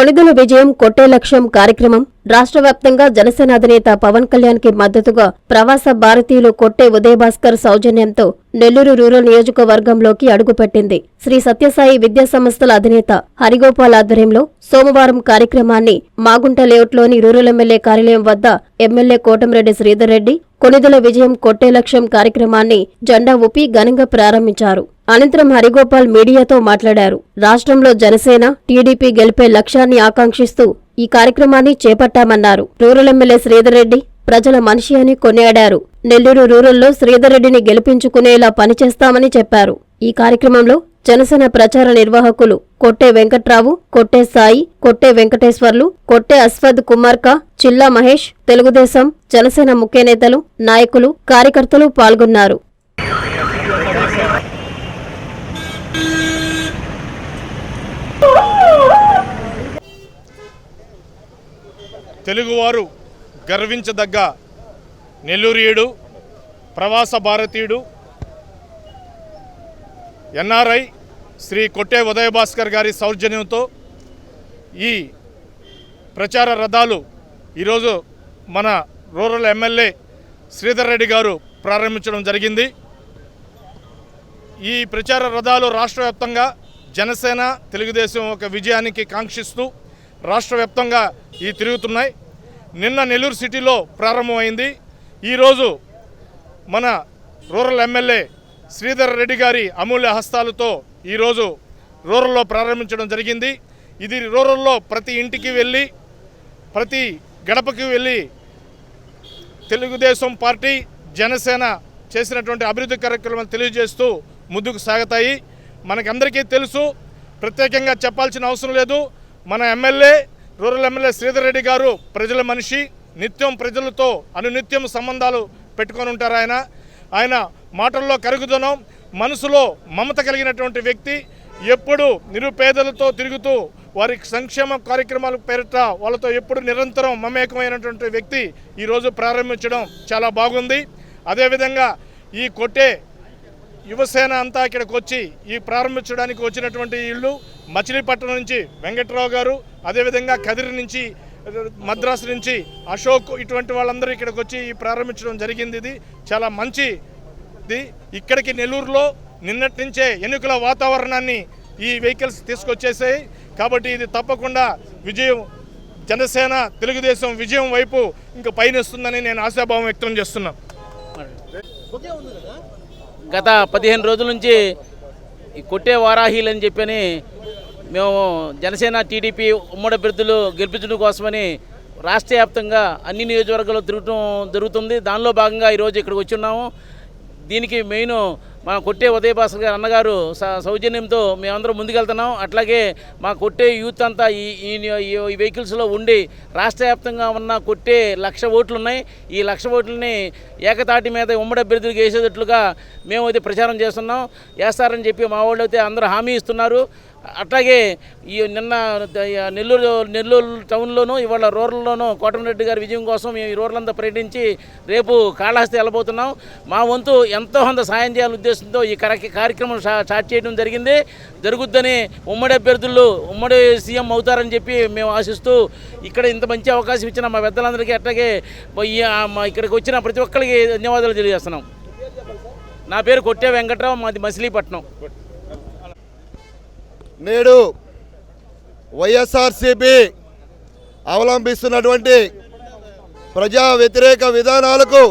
కొణిదెల విజయం కొట్టే లక్ష్యం కార్యక్రమం రాష్ట్ర వ్యాప్తంగా జనసేన అధినేత పవన్ కళ్యాణ్కి మద్దతుగా ప్రవాస భారతీయులు కొట్టే ఉదయభాస్కర్ సౌజన్యంతో నెల్లూరు రూరల్ నియోజకవర్గంలోకి అడుగుపెట్టింది. శ్రీ సత్యసాయి విద్యా సంస్థల అధినేత హరిగోపాల్ ఆధ్వర్యంలో సోమవారం కార్యక్రమాన్ని మాగుంట లేఅవుట్లోని రూరల్ ఎమ్మెల్యే కార్యాలయం వద్ద ఎమ్మెల్యే కోటంరెడ్డి శ్రీధర్ రెడ్డి కొణిదెల విజయం కొట్టే లక్ష్యం కార్యక్రమాన్ని జెండా ఊపి ఘనంగా ప్రారంభించారు. అనంతరం హరిగోపాల్ మీడియాతో మాట్లాడారు. రాష్ట్రంలో జనసేన టీడీపీ గెలిపే లక్ష్యాన్ని ఆకాంక్షిస్తూ ఈ కార్యక్రమాన్ని చేపట్టామన్నారు. రూరల్ ఎమ్మెల్యే శ్రీధర్ రెడ్డి ప్రజల మనిషి అని కొనియాడారు. నెల్లూరు రూరల్లో శ్రీధర్ రెడ్డిని గెలిపించుకునేలా పనిచేస్తామని చెప్పారు. ఈ కార్యక్రమంలో జనసేన ప్రచార నిర్వాహకులు కొట్టే వెంకట్రావు కొట్టే సాయి కొట్టే వెంకటేశ్వర్లు కొట్టే అశ్వద్ కుమార్క చిల్లా మహేష్ తెలుగుదేశం జనసేన ముఖ్య నేతలు నాయకులు కార్యకర్తలు పాల్గొన్నారు. తెలుగువారు గర్వించదగ్గ నెల్లూరియుడు ప్రవాస భారతీయుడు ఎన్ఆర్ఐ శ్రీ కొట్టే ఉదయభాస్కర్ గారి సౌజన్యంతో ఈ ప్రచార రథాలు ఈరోజు మన రూరల్ ఎమ్మెల్యే శ్రీధర్ రెడ్డి గారు ప్రారంభించడం జరిగింది. ఈ ప్రచార రథాలు రాష్ట్రవ్యాప్తంగా జనసేన తెలుగుదేశం ఒక విజయానికి కాంక్షిస్తూ రాష్ట్ర వ్యాప్తంగా ఈ తిరుగుతున్నాయి. నిన్న నెల్లూరు సిటీలో ప్రారంభమైంది. ఈరోజు మన రూరల్ ఎమ్మెల్యే శ్రీధర్ రెడ్డి గారి అమూల్య హస్తాలతో ఈరోజు రూరల్లో ప్రారంభించడం జరిగింది. ఇది రూరల్లో ప్రతి ఇంటికి వెళ్ళి ప్రతి గడపకి వెళ్ళి తెలుగుదేశం పార్టీ జనసేన చేసినటువంటి అభివృద్ధి కార్యక్రమాలు తెలియజేస్తూ ముందుకు సాగుతాయి. మనకందరికీ తెలుసు ప్రత్యేకంగా చెప్పాల్సిన అవసరం లేదు. మన MLA rural MLA Sridhar Reddy garu ప్రజల మనిషి నిత్యం ప్రజలతో అనునిత్యం సంబంధాలు పెట్టుకొని ఉంటారు ఆయన. ఆయన మాటల్లో కరుగుదనం మనసులో మమత కలిగినటువంటి వ్యక్తి. ఎప్పుడు నిరుపేదలతో తిరుగుతూ వారి సంక్షేమ కార్యక్రమాలు పేరిట వాళ్ళతో ఎప్పుడు నిరంతరం మమేకమైనటువంటి వ్యక్తి ఈరోజు ప్రారంభించడం చాలా బాగుంది. అదేవిధంగా ఈ కొట్టే యువసేన అంతా ఇక్కడికి వచ్చి ఈ ప్రారంభించడానికి వచ్చినటువంటి ఇల్లు మచిలీపట్నం నుంచి వెంకట్రావు గారు అదేవిధంగా కదిరి నుంచి మద్రాసు నుంచి అశోక్ ఇటువంటి వాళ్ళందరూ ఇక్కడికి వచ్చి ఈ ప్రారంభించడం జరిగింది ఇది. చాలా మంచి ఇది ఇక్కడికి నెల్లూరులో నిన్నటి నుంచే ఎన్నికల వాతావరణాన్ని ఈ వెహికల్స్ తీసుకొచ్చేసాయి. కాబట్టి ఇది తప్పకుండా విజయం జనసేన తెలుగుదేశం విజయం వైపు ఇంకా పయనిస్తుందని నేను ఆశాభావం వ్యక్తం చేస్తున్నాను. గత పదిహేను రోజుల నుంచి ఈ కొట్టే వారాహీలు అని చెప్పని మేము జనసేన టీడీపీ ఉమ్మడి అభ్యర్థులు గెలిపించడం కోసమని రాష్ట్ర వ్యాప్తంగా అన్ని నియోజకవర్గాల్లో తిరగటం జరుగుతుంది. దానిలో భాగంగా ఈరోజు ఇక్కడికి వచ్చి ఉన్నాము. దీనికి మెయిన్ మా కొట్టే ఉదయభాస్కర్ గారు అన్నగారు స- సౌజన్యంతో మేమందరం ముందుకెళ్తున్నాం. అట్లాగే మా కొట్టే యూత్ అంతా ఈ ఈ- ఈ వెహికల్స్లో ఉండి రాష్ట్ర వ్యాప్తంగా ఉన్న కొట్టే లక్ష ఓట్లు ఉన్నాయి ఈ లక్ష ఓట్లని ఏకతాటి మీద ఉమ్మడి అభ్యర్థులకు వేసేటట్లుగా మేము అయితే ప్రచారం చేస్తున్నాం. వేస్తారని చెప్పి మా వాళ్ళు అయితే అందరూ హామీ ఇస్తున్నారు. అట్లాగే ఈ నిన్న నెల్లూరు నెల్లూరు టౌన్లోనూ ఇవాళ రూరల్లోనూ కోటమిరెడ్డి గారి విజయం కోసం మేము ఈ రూరల్ పర్యటించి రేపు కాళహస్తి వెళ్ళబోతున్నాం. మా వంతు ఎంతో కొంత సాయం చేయాలనే ఉద్దేశంతో ఈ కార్యక్రమం స్టార్ట్ చేయడం జరిగింది. జరుగుద్దని ఉమ్మడి అభ్యర్థులు ఉమ్మడి సీఎం అవుతారని చెప్పి మేము ఆశిస్తూ ఇక్కడ ఇంత మంచి అవకాశం ఇచ్చిన మా పెద్దలందరికీ అట్లాగే మా ఇక్కడికి వచ్చిన ప్రతి ఒక్కరికి ధన్యవాదాలు తెలియజేస్తున్నాం. నా పేరు కొట్టే వెంకట్రావు మాది మచిలీపట్నం నేడు వైఎస్ఆర్సిపి అవలంబిస్తున్నటువంటి ప్రజా వ్యతిరేక విధానాలకు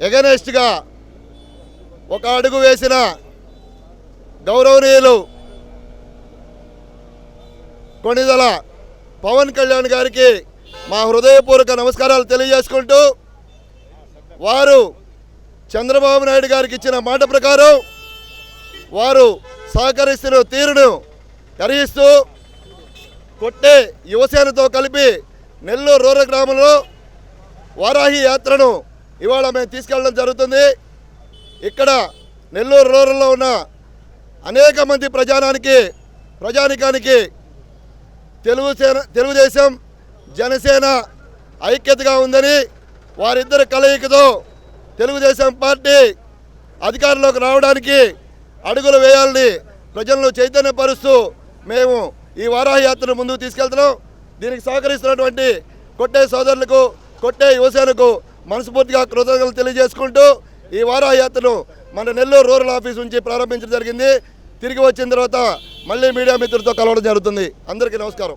ఎగనెస్ట్గా ఒక అడుగు వేసిన గౌరవనీయులు కొణిదల పవన్ కళ్యాణ్ గారికి మా హృదయపూర్వక నమస్కారాలు తెలియజేసుకుంటూ వారు చంద్రబాబు నాయుడు గారికి ఇచ్చిన మాట ప్రకారం వారు సహకరిస్తున్న తీరును కరిగిస్తూ కొట్టే యువసేనతో కలిపి నెల్లూరు రూరల్ గ్రామంలో వారాహి యాత్రను ఇవాళ మేము తీసుకెళ్ళడం జరుగుతుంది. ఇక్కడ నెల్లూరు రూరల్లో ఉన్న అనేక మంది ప్రజానానికి ప్రజానికానికి తెలుగు సేన తెలుగుదేశం జనసేన ఐక్యతగా ఉందని వారిద్దరి కలయికతో తెలుగుదేశం పార్టీ అధికారంలోకి రావడానికి అడుగులు వేయాలని ప్రజలను చైతన్యపరుస్తూ మేము ఈ వారాహయాత్రను ముందుకు తీసుకెళ్తున్నాం. దీనికి సహకరిస్తున్నటువంటి కొట్టే సోదరులకు కొట్టే యువసేనకు మనస్ఫూర్తిగా కృతజ్ఞతలు తెలియజేసుకుంటూ ఈ వారాహయాత్రను మన నెల్లూరు రూరల్ ఆఫీస్ నుంచి ప్రారంభించడం జరిగింది. తిరిగి వచ్చిన తర్వాత మళ్ళీ మీడియా మిత్రులతో కలవడం జరుగుతుంది. అందరికీ నమస్కారం.